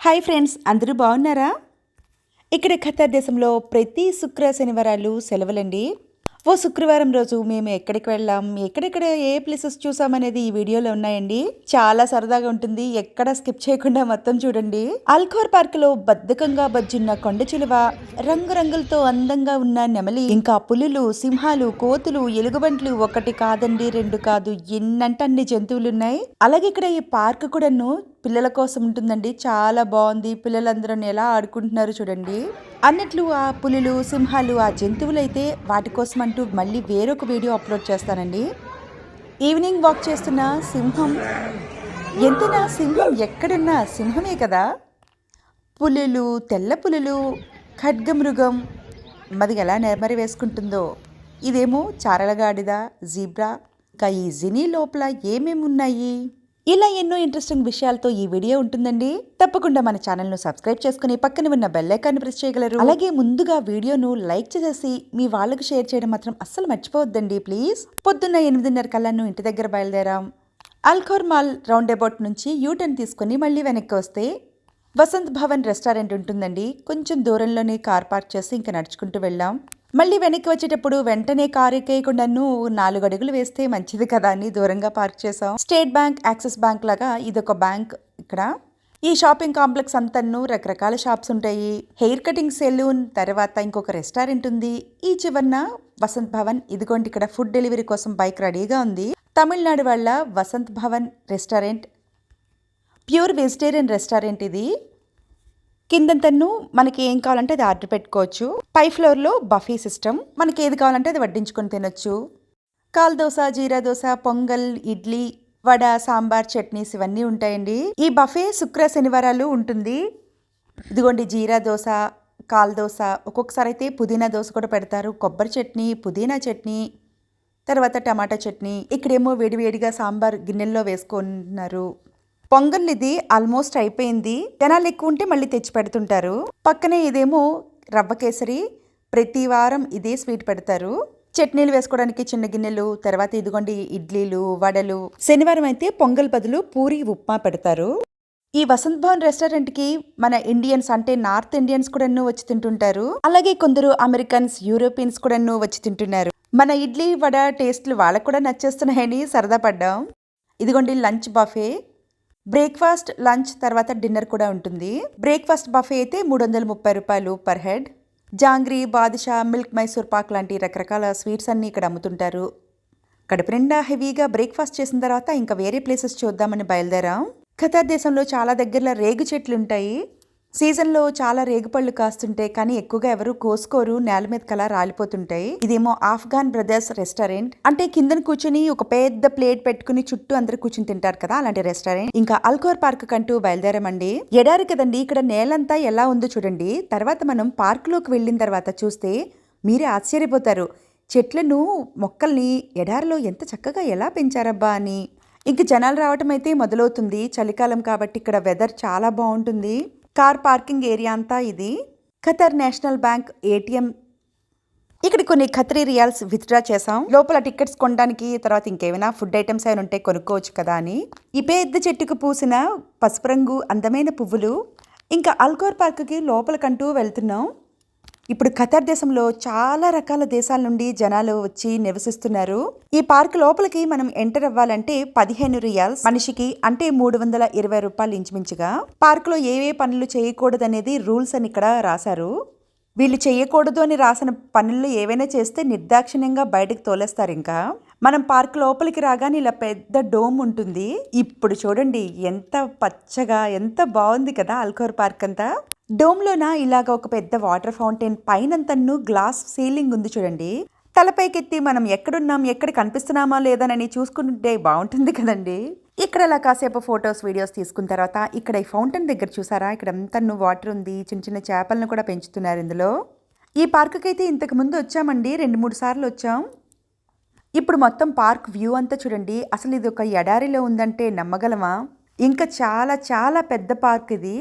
Hi friends అందరూ బాగున్నారా? ఇక్కడ ఖతార్ దేశంలో ప్రతి శుక్ర శనివారాలు సెలవులండి. ఓ శుక్రవారం రోజు మేము ఎక్కడికి వెళ్ళాం? ఎక్కడెక్కడ ఏ ప్లేసెస్ చూసామనేది ఈ వీడియోలో ఉన్నాయండి. చాలా సరదాగా ఉంటుంది. ఎక్కడ స్కిప్ చేయకుండా మొత్తం చూడండి. అల్ఖోర్ పార్క్లో బద్ధకంగా బజ్జున్న కొండ చిలువ రంగురంగులతో అందంగా ఉన్న నెమలి ఇంకా పులులు సింహాలు కోతులు ఎలుగుబంట్లు ఒకటి కాదండి రెండు కాదు ఎన్నంటే అన్ని జంతువులు ఉన్నాయి అలాగే ఇక్కడ ఈ పార్క్ కూడాను పిల్లల కోసం ఉంటుందండి. చాలా బాగుంది. పిల్లలందరూ ఎలా ఆడుకుంటున్నారు చూడండి. అన్నట్లు ఆ పులులు సింహాలు ఆ జంతువులు అయితే వాటి కోసం అంటూ మళ్ళీ వేరొక వీడియో అప్లోడ్ చేస్తానండి. ఈవినింగ్ వాక్ చేస్తున్న సింహం. ఎంతనా సింహం ఎక్కడున్నా సింహమే కదా. పులులు తెల్ల పులులు ఖడ్గమృగం. మరి ఎలా నెరమరి వేసుకుంటుందో. ఇదేమో చారలగాడిద జీబ్రా ఇంకా ఈ జినీ లోపల ఏమేమి ఉన్నాయి ఇలా ఎన్నో ఇంట్రెస్టింగ్ విషయాలతో ఈ వీడియో ఉంటుందండి. తప్పకుండా మన ఛానల్ను సబ్స్క్రైబ్ చేసుకుని పక్కన ఉన్న బెల్లైకాన్ని ప్రెస్ చేయగలరు. అలాగే ముందుగా వీడియోను లైక్ చేసేసి మీ వాళ్ళకు షేర్ చేయడం మాత్రం అస్సలు మర్చిపోవద్దండి ప్లీజ్ పొద్దున్న ఎనిమిదిన్నర కల్లాను ఇంటి దగ్గర బయలుదేరాం. అల్ఖోర్ మాల్ రౌండ్ అబౌట్ నుంచి యూటర్న్ తీసుకుని మళ్ళీ వెనక్కి వస్తే వసంత్ భవన్ రెస్టారెంట్ ఉంటుందండి. కొంచెం దూరంలోనే కార్ పార్క్ చేసి ఇంకా నడుచుకుంటూ వెళ్ళాం. మళ్ళీ వెనక్కి వచ్చేటప్పుడు వెంటనే కారు ఎక్కేయకుండాను నాలుగు అడుగులు వేస్తే మంచిది కదా అని దూరంగా పార్క్ చేసాం స్టేట్ బ్యాంక్ యాక్సిస్ బ్యాంక్ లాగా ఇదొక బ్యాంక్ ఇక్కడ. ఈ షాపింగ్ కాంప్లెక్స్ అంతను రకరకాల షాప్స్ ఉంటాయి. హెయిర్ కటింగ్ సెలూన్ తర్వాత ఇంకొక రెస్టారెంట్ ఉంది. ఈ చివరన వసంత్ భవన్. ఇదిగోండి ఇక్కడ ఫుడ్ డెలివరీ కోసం బైక్ రెడీగా ఉంది. తమిళనాడు వాళ్ళ Vasant Bhavan restaurant. Pure vegetarian restaurant ఇది. కిందంతను మనకి ఏం కావాలంటే అది ఆర్డర్ పెట్టుకోవచ్చు. పై ఫ్లోర్లో బఫీ సిస్టమ్. మనకి ఏది కావాలంటే అది వడ్డించుకొని తినొచ్చు. కాల్ దోశ జీరా దోశ పొంగల్ ఇడ్లీ వడ సాంబార్ చట్నీస్ ఇవన్నీ ఉంటాయండి. ఈ బఫే శుక్ర శనివారాలు ఉంటుంది. ఇదిగోండి జీరా దోశ కాల్ దోశ ఒక్కొక్కసారి అయితే పుదీనా దోశ కూడా పెడతారు. కొబ్బరి చట్నీ పుదీనా చట్నీ తర్వాత టమాటా చట్నీ. ఇక్కడేమో వేడివేడిగా సాంబార్ గిన్నెల్లో వేసుకున్నారు. పొంగల్నిది ఇది ఆల్మోస్ట్ అయిపోయింది. జనాలు ఎక్కువ ఉంటే మళ్ళీ తెచ్చి పెడుతుంటారు. పక్కనే ఇదేమో రవ్వ కేసరి. ప్రతి వారం ఇదే స్వీట్ పెడతారు. చట్నీలు వేసుకోవడానికి చిన్న గిన్నెలు తర్వాత ఇదిగోండి ఇడ్లీలు వడలు. శనివారం అయితే పొంగల్ బదులు పూరి ఉప్మా పెడతారు. ఈ వసంత్ భవన్ రెస్టారెంట్కి మన ఇండియన్స్ అంటే నార్త్ ఇండియన్స్ కూడా వచ్చి తింటుంటారు. అలాగే కొందరు అమెరికన్స్ యూరోపియన్స్ కూడా వచ్చి తింటున్నారు. మన ఇడ్లీ వడ టేస్ట్లు వాళ్ళకు కూడా నచ్చేస్తున్నాయని సరదా పడ్డాం. ఇదిగోండి లంచ్ బఫే. బ్రేక్ఫాస్ట్ లంచ్ తర్వాత డిన్నర్ కూడా ఉంటుంది. బ్రేక్ఫాస్ట్ బఫే అయితే మూడు వందల ముప్పై రూపాయలు per head. Jangri badusha milk Mysore pak లాంటి రకరకాల స్వీట్స్ అన్నీ ఇక్కడ అమ్ముతుంటారు. కడుపు నిండా హెవీగా బ్రేక్ఫాస్ట్ చేసిన తర్వాత ఇంకా వేరే ప్లేసెస్ చూద్దామని బయలుదేరాం. ఖతార్ దేశంలో చాలా దగ్గరలో రేగు చెట్లు ఉంటాయి. సీజన్లో చాలా రేగుపళ్ళు కాస్తుంటాయి కానీ ఎక్కువగా ఎవరు కోసుకోరు నేల మీద కలా రాలిపోతుంటాయి. ఇదేమో ఆఫ్ఘాన్ బ్రదర్స్ రెస్టారెంట్. అంటే కిందన కూర్చుని ఒక పెద్ద ప్లేట్ పెట్టుకుని చుట్టూ అందరు కూర్చుని తింటారు కదా అలాంటి రెస్టారెంట్. ఇంకా అల్కోర్ పార్క్ కంటూ బయలుదేరామండి. ఎడారి కదండి ఇక్కడ నేలంతా ఎలా ఉందో చూడండి. తర్వాత మనం పార్క్లోకి వెళ్ళిన తర్వాత చూస్తే మీరే ఆశ్చర్యపోతారు. చెట్లను మొక్కల్ని ఎడారిలో ఎంత చక్కగా ఎలా పెంచారబ్బా అని. ఇంక జనాలు రావటం అయితే మొదలవుతుంది. చలికాలం కాబట్టి ఇక్కడ వెదర్ చాలా బాగుంటుంది. కార్ పార్కింగ్ ఏరియా అంతా ఇది. Qatar National Bank ATM. ఇక్కడ కొన్ని ఖత్రీ రియాల్స్ విత్డ్రా చేసాం లోపల టికెట్స్ కొనడానికి తర్వాత ఇంకేమైనా ఫుడ్ ఐటమ్స్ అయినా ఉంటే కొనుక్కోవచ్చు కదా అని. ఈ పెద్ద చెట్టుకు పూసిన పసుపు రంగు అందమైన పువ్వులు. ఇంకా అల్కోర్ పార్క్కి లోపలకంటూ వెళ్తున్నాం. ఇప్పుడు ఖతర్ దేశంలో చాలా రకాల దేశాల నుండి జనాలు వచ్చి నివసిస్తున్నారు. ఈ పార్క్ లోపలికి మనం ఎంటర్ అవ్వాలంటే పదిహేను రియాల్స్ మనిషికి అంటే మూడు వందల ఇరవై రూపాయలు ఇంచుమించుగా. పార్క్లో ఏవే పనులు చేయకూడదనేది రూల్స్ అని ఇక్కడ రాశారు. వీళ్ళు చేయకూడదు అని రాసిన పనులు ఏవైనా చేస్తే నిర్దాక్షిణ్యంగా బయటకు తోలేస్తారు ఇంకా. మనం పార్క్ లోపలికి రాగానే ఇలా పెద్ద డోమ్ ఉంటుంది. ఇప్పుడు చూడండి ఎంత పచ్చగా ఎంత బాగుంది కదా అల్కోర్ పార్క్ అంతా. డోమ్లోన? ఇలాగ ఒక పెద్ద వాటర్ ఫౌంటైన్ పైనంతన్ను గ్లాస్ సీలింగ్ ఉంది చూడండి. తలపైకెత్తి మనం ఎక్కడున్నాం ఎక్కడ కనిపిస్తున్నామా లేదనని చూసుకుంటే బాగుంటుంది కదండి. ఇక్కడ అలా కాసేపు ఫొటోస్ వీడియోస్ తీసుకున్న తర్వాత ఇక్కడ ఈ ఫౌంటైన్ దగ్గర చూసారా? ఇక్కడ అంతన్ను వాటర్ ఉంది చిన్న చిన్న చేపలను కూడా పెంచుతున్నారు ఇందులో. ఈ పార్క్కి అయితే ఇంతకు ముందు వచ్చామండి రెండు మూడు సార్లు వచ్చాం. ఇప్పుడు మొత్తం పార్క్ వ్యూ అంతా చూడండి అసలు ఇది ఒక ఎడారిలో ఉందంటే నమ్మగలమా? ఇంకా చాలా చాలా పెద్ద పార్క్ ఇది.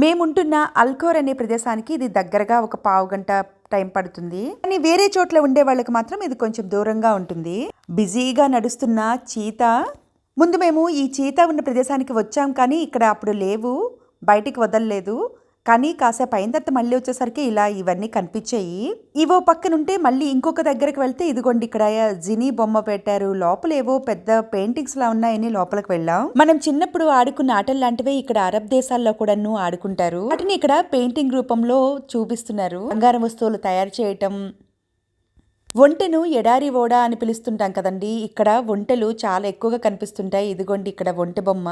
మేముంటున్న అల్కోర్ అనే ప్రదేశానికి ఇది దగ్గరగా ఒక పావు గంట టైం పడుతుంది. కానీ వేరే చోట్ల ఉండే వాళ్ళకి మాత్రం ఇది కొంచెం దూరంగా ఉంటుంది. బిజీగా నడుస్తున్న చీత ముందు మేము ఈ చీత ఉన్న ప్రదేశానికి వచ్చాం కానీ ఇక్కడ అప్పుడు లేవు బయటికి వదలలేదు. కానీ కాసేపు అయిన తర్వాత మళ్ళీ వచ్చేసరికి ఇలా ఇవన్నీ కనిపించాయి. ఇవో పక్కనుంటే మళ్ళీ ఇంకొక దగ్గరికి వెళ్తే ఇదిగోండి ఇక్కడ జినీ బొమ్మ పెట్టారు. లోపల ఏవో పెద్ద పెయింటింగ్స్ లా ఉన్నాయని లోపలికి వెళ్ళాం. మనం చిన్నప్పుడు ఆడుకున్న ఆటలు లాంటివే ఇక్కడ అరబ్ దేశాల్లో కూడాను ఆడుకుంటారు. వాటిని ఇక్కడ పెయింటింగ్ రూపంలో చూపిస్తున్నారు. బంగారం వస్తువులు తయారు చేయటం. ఒంటెను ఎడారి ఓడ అని పిలుస్తుంటాం కదండి. ఇక్కడ ఒంటెలు చాలా ఎక్కువగా కనిపిస్తుంటాయి. ఇదిగోండి ఇక్కడ ఒంటె బొమ్మ.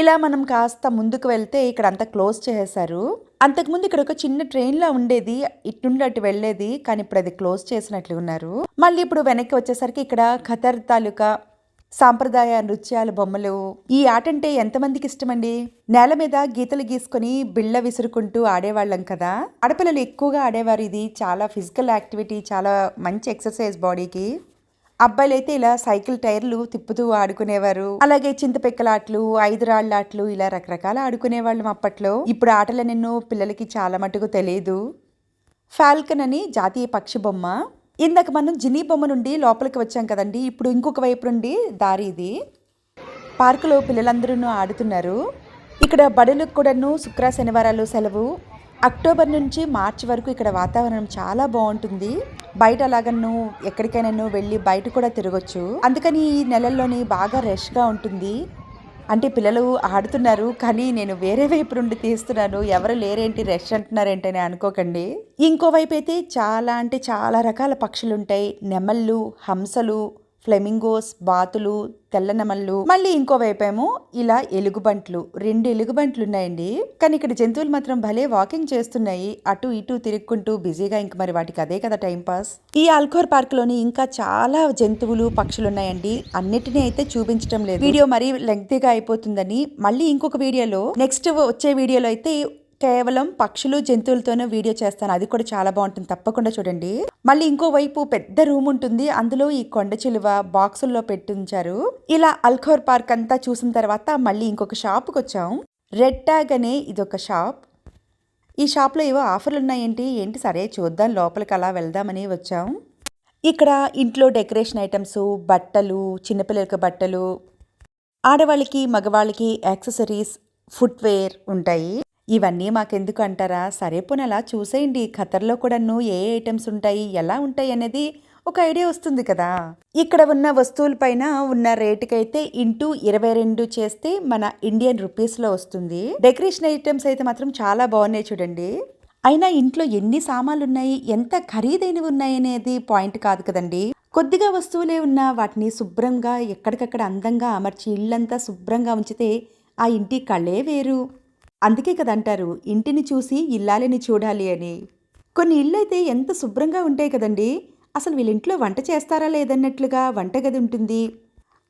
ఇలా మనం కాస్త ముందుకు వెళ్తే ఇక్కడ అంతా క్లోజ్ చేసేశారు. అంతకుముందు ఇక్కడ ఒక చిన్న ట్రైన్లా ఉండేది ఇట్టుండి అటు వెళ్ళేది కానీ ఇప్పుడు అది క్లోజ్ చేసినట్లు ఉన్నారు. మళ్ళీ ఇప్పుడు వెనక్కి వచ్చేసరికి ఇక్కడ ఖతర్ తాలూకా సాంప్రదాయ నృత్యాల బొమ్మలు. ఈ ఆట అంటే ఎంతమందికి ఇష్టమండి? నేల మీద గీతలు గీసుకొని బిళ్ళ విసురుకుంటూ ఆడేవాళ్ళం కదా. ఆడపిల్లలు ఎక్కువగా ఆడేవారు ఇది. చాలా ఫిజికల్ యాక్టివిటీ చాలా మంచి ఎక్సర్సైజ్ బాడీకి. అబ్బాయిలు అయితే ఇలా సైకిల్ టైర్లు తిప్పుతూ ఆడుకునేవారు. అలాగే చింతపెక్కలాట్లు ఐదు రాళ్ళ ఆటలు ఇలా రకరకాల ఆడుకునేవాళ్ళం అప్పట్లో. ఇప్పుడు ఆటలు నిన్ను పిల్లలకి చాలా మటుకు తెలియదు ఫాల్కన్ అని జాతీయ పక్షి బొమ్మ. ఇందాక మనం జినీ బొమ్మ నుండి లోపలికి వచ్చాం కదండి. ఇప్పుడు ఇంకొక వైపు నుండి దారి ఇది. పార్కులో పిల్లలందరూ ఆడుతున్నారు. ఇక్కడ బడులకు కూడాను శుక్ర శనివారాలు సెలవు. అక్టోబర్ నుంచి మార్చి వరకు ఇక్కడ వాతావరణం చాలా బాగుంటుంది. బయట అలాగను ఎక్కడికైనా వెళ్ళి బయట కూడా తిరగొచ్చు. అందుకని ఈ నెలల్లోని బాగా రష్గా ఉంటుంది. అంటే పిల్లలు ఆడుతున్నారు కానీ నేను వేరే వైపు నుండి తీస్తున్నాను. ఎవరు లేరేంటి రష్ అంటున్నారేంటని అనుకోకండి. ఇంకోవైపు అయితే చాలా అంటే చాలా రకాల పక్షులు ఉంటాయి నెమళ్ళు హంసలు ఫ్లెమింగోస్ బాతులు తెల్ల నెమళ్ళు. మళ్ళీ ఇంకో వైపేమో ఇలా ఎలుగుబంట్లు. రెండు ఎలుగుబంట్లు ఉన్నాయండి కానీ ఇక్కడ జంతువులు మాత్రం భలే వాకింగ్ చేస్తున్నాయి. అటు ఇటు తిరుక్కుంటూ బిజీగా ఇంక మరి వాటికి అదే కదా టైం పాస్. ఈ ఆల్కోర్ పార్క్లోని ఇంకా చాలా జంతువులు పక్షులు ఉన్నాయండి అన్నిటినీ అయితే చూపించడం లేదు. వీడియో మరీ లెంగ్తీగా అయిపోతుందని మళ్ళీ ఇంకొక వీడియోలో నెక్స్ట్ వచ్చే వీడియోలో అయితే కేవలం పక్షులు జంతువులతోనే వీడియో చేస్తాను. అది కూడా చాలా బాగుంటుంది. తప్పకుండా చూడండి. మళ్ళీ ఇంకో వైపు పెద్ద రూమ్ ఉంటుంది. అందులో ఈ కొండ చిలువ బాక్సుల్లో పెట్టించారు. ఇలా అల్ఖోర్ పార్క్ అంతా చూసిన తర్వాత మళ్ళీ ఇంకొక షాప్కి వచ్చాం. రెడ్ ట్యాగ్ అనే ఇదొక షాప్. ఈ షాప్లో ఏవో ఆఫర్లు ఉన్నాయేంటి? ఏంటి? సరే చూద్దాం. లోపలికి అలా వెళ్దామని వచ్చాం. ఇక్కడ ఇంట్లో డెకరేషన్ ఐటమ్స్ బట్టలు చిన్నపిల్లలకి బట్టలు ఆడవాళ్ళకి మగవాళ్ళకి యాక్సెసరీస్ ఫుట్వేర్ ఉంటాయి. ఇవన్నీ మాకెందుకు అంటారా? సరే పోనీ అలా చూసేయండి. ఖతర్లో కూడాను ఏ ఐటమ్స్ ఉంటాయి? ఎలా ఉంటాయి అనేది ఒక ఐడియా వస్తుంది కదా. ఇక్కడ ఉన్న వస్తువులపైన ఉన్న రేటుకైతే ఇంటూ ఇరవై రెండు చేస్తే మన ఇండియన్ రూపీస్లో వస్తుంది. డెకరేషన్ ఐటమ్స్ అయితే మాత్రం చాలా బాగున్నాయి చూడండి. అయినా ఇంట్లో ఎన్ని సామాన్లు ఉన్నాయి ఎంత ఖరీదైనవి ఉన్నాయి అనేది పాయింట్ కాదు కదండి. కొద్దిగా వస్తువులే ఉన్నా వాటిని శుభ్రంగా ఎక్కడికక్కడ అందంగా అమర్చి ఇళ్ళంతా శుభ్రంగా ఉంచితే ఆ ఇంటి కళ్ళే వేరు. అందుకే కదంటారు ఇంటిని చూసి ఇల్లాలని చూడాలి అని. కొన్ని ఇళ్ళు అయితే ఎంత శుభ్రంగా ఉంటాయి కదండి. అసలు వీళ్ళింట్లో వంట చేస్తారా లేదన్నట్లుగా వంటగది ఉంటుంది.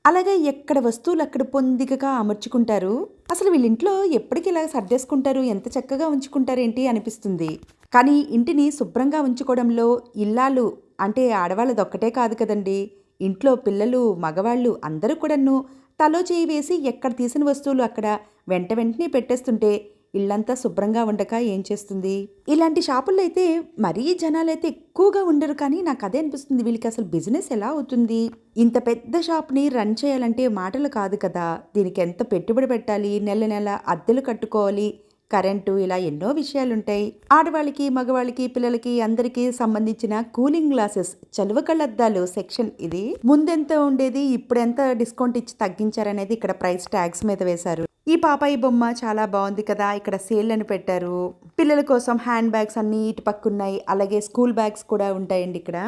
అలాగే ఎక్కడ వస్తువులు అక్కడ పొందికగా అమర్చుకుంటారు. అసలు వీళ్ళింట్లో ఎప్పటికి ఇలా సర్దేసుకుంటారు ఎంత చక్కగా ఉంచుకుంటారేంటి అనిపిస్తుంది. కానీ ఇంటిని శుభ్రంగా ఉంచుకోవడంలో ఇల్లాలు అంటే ఆడవాళ్ళది ఒక్కటే కాదు కదండి. ఇంట్లో పిల్లలు మగవాళ్ళు అందరూ కూడాను తలో చేయి వేసి ఎక్కడ తీసిన వస్తువులు అక్కడ వెంట వెంటనే పెట్టేస్తుంటే ఇల్లంతా శుభ్రంగా ఉండక ఏం చేస్తుంది? ఇలాంటి షాపుల్లో అయితే మరీ జనాలైతే ఎక్కువగా ఉండరు కానీ నాకు అదే అనిపిస్తుంది. వీళ్ళకి అసలు బిజినెస్ ఎలా అవుతుంది? ఇంత పెద్ద షాప్ని రన్ చేయాలంటే మాటలు కాదు కదా. దీనికి ఎంత పెట్టుబడి పెట్టాలి? నెల నెల అద్దెలు కట్టుకోవాలి? కరెంటు ఇలా ఎన్నో విషయాలు ఉంటాయి ఆడవాళ్ళకి మగవాళ్ళకి పిల్లలకి అందరికీ సంబంధించిన కూలింగ్ గ్లాసెస్ చలువ కళ్ళద్దాలు సెక్షన్ ఇది. ముందెంత ఉండేది ఇప్పుడెంత డిస్కౌంట్ ఇచ్చి తగ్గించారనేది ఇక్కడ ప్రైస్ ట్యాగ్స్ మీద వేశారు. ఈ పాపాయి బొమ్మ చాలా బాగుంది కదా ఇక్కడ సేల్ పెట్టారు. పిల్లల కోసం హ్యాండ్ బ్యాగ్స్ అన్ని ఇటు పక్కున్నాయి అలాగే స్కూల్ బ్యాగ్స్ కూడా ఉంటాయండి ఇక్కడ.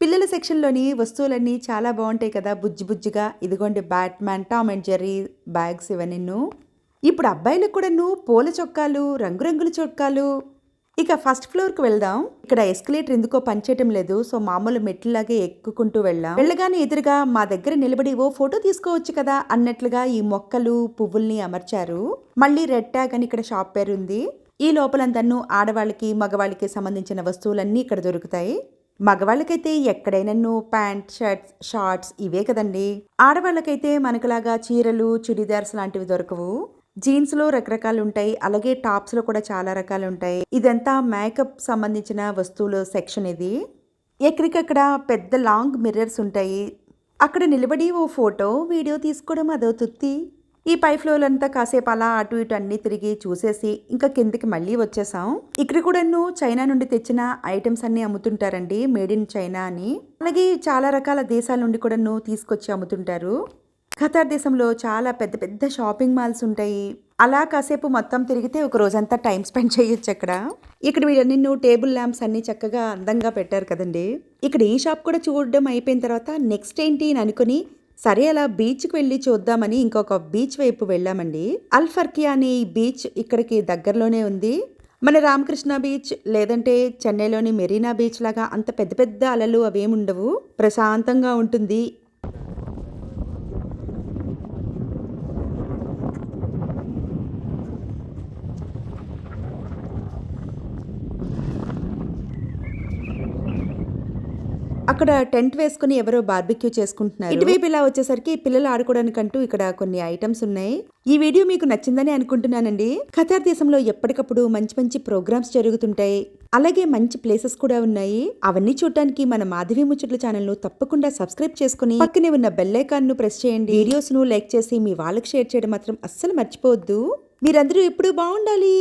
పిల్లల సెక్షన్లోని వస్తువులన్నీ చాలా బాగుంటాయి కదా బుజ్జి బుజ్జిగా. ఇదిగోండి Batman Tom and Jerry bags ఇవన్నీ ఇప్పుడు అబ్బాయిలకు కూడాను పూల చొక్కాలు రంగురంగుల చొక్కాలు. ఇక ఫస్ట్ ఫ్లోర్కి వెళ్దాం. ఇక్కడ ఎస్కలేటర్ ఎందుకో పనిచేయటం లేదు. సో మామూలు మెట్లలాగే ఎక్కుకుంటూ వెళ్ళాం. వెళ్ళగానే ఎదురుగా మా దగ్గర నిలబడి ఓ ఫోటో తీసుకోవచ్చు కదా అన్నట్లుగా ఈ మొక్కలు పువ్వుల్ని అమర్చారు. మళ్ళీ రెడ్ ట్యాగ్ అని ఇక్కడ షాప్ పేరు ఉంది. ఈ లోపలంతను ఆడవాళ్ళకి మగవాళ్ళకి సంబంధించిన వస్తువులన్నీ ఇక్కడ దొరుకుతాయి. మగవాళ్ళకైతే ఎక్కడైనా ప్యాంట్ షర్ట్స్ షార్ట్స్ ఇవే కదండి. ఆడవాళ్ళకైతే మనకులాగా చీరలు చుడిదార్స్ లాంటివి దొరకవు. జీన్స్లో రకరకాలు ఉంటాయి అలాగే టాప్స్లో కూడా చాలా రకాలు ఉంటాయి ఇదంతా మేకప్ సంబంధించిన వస్తువులు సెక్షన్ ఇది. ఎక్కడికక్కడ పెద్ద లాంగ్ మిర్రర్స్ ఉంటాయి. అక్కడ నిలబడి ఓ ఫోటో వీడియో తీసుకోవడం అదో తుత్తి ఈ పై ఫ్లోర్ అంతా కాసేపు అలా అటు ఇటు అన్ని తిరిగి చూసేసి ఇంకా కిందకి మళ్ళీ వచ్చేసాం. ఇక్కడ కూడా చైనా నుండి తెచ్చిన ఐటమ్స్ అన్ని అమ్ముతుంటారండి మేడ్ ఇన్ చైనా అని. అలాగే చాలా రకాల దేశాల నుండి కూడా తీసుకొచ్చి అమ్ముతుంటారు. ఖతార్ దేశంలో చాలా పెద్ద పెద్ద షాపింగ్ మాల్స్ ఉంటాయి. అలా కాసేపు మొత్తం తిరిగితే ఒక రోజంతా టైం స్పెండ్ చేయొచ్చు అక్కడ. ఇక్కడ మీరు నిన్ను టేబుల్ ల్యాంప్స్ అన్ని చక్కగా అందంగా పెట్టారు కదండి. ఇక్కడ ఈ షాప్ కూడా చూడడం అయిపోయిన తర్వాత నెక్స్ట్ ఏంటి అని అనుకుని సరే అలా బీచ్కి వెళ్ళి చూద్దామని ఇంకొక బీచ్ వైపు వెళ్ళామండి. అల్ ఫర్కియా అనే ఈ బీచ్ ఇక్కడికి దగ్గరలోనే ఉంది. మన రామకృష్ణ బీచ్ లేదంటే చెన్నైలోని మెరీనా బీచ్ లాగా అంత పెద్ద పెద్ద అలలు అవేముండవు ప్రశాంతంగా ఉంటుంది. అక్కడ టెంట్ వేసుకుని ఎవరో బార్బిక్యూ చేసుకుంటున్నారు. ఇటువైపు ఇలా వచ్చేసరికి పిల్లలు ఆడుకోవడానికంటూ ఇక్కడ కొన్ని ఐటమ్స్ ఉన్నాయి. ఈ వీడియో మీకు నచ్చిందని అనుకుంటున్నానండి. ఖతార్ దేశంలో ఎప్పటికప్పుడు మంచి మంచి ప్రోగ్రామ్స్ జరుగుతుంటాయి. అలాగే మంచి ప్లేసెస్ కూడా ఉన్నాయి. అవన్నీ చూడటానికి మన మాధవి ముచ్చట్ల ఛానల్ను తప్పకుండా సబ్స్క్రైబ్ చేసుకుని పక్కనే ఉన్న బెల్ ఐకాన్ను ప్రెస్ చేయండి. వీడియోస్ను లైక్ చేసి మీ వాళ్ళకి షేర్ చేయడం మాత్రం అస్సలు మర్చిపోవద్దు. మీరందరూ ఎప్పుడూ బాగుండాలి.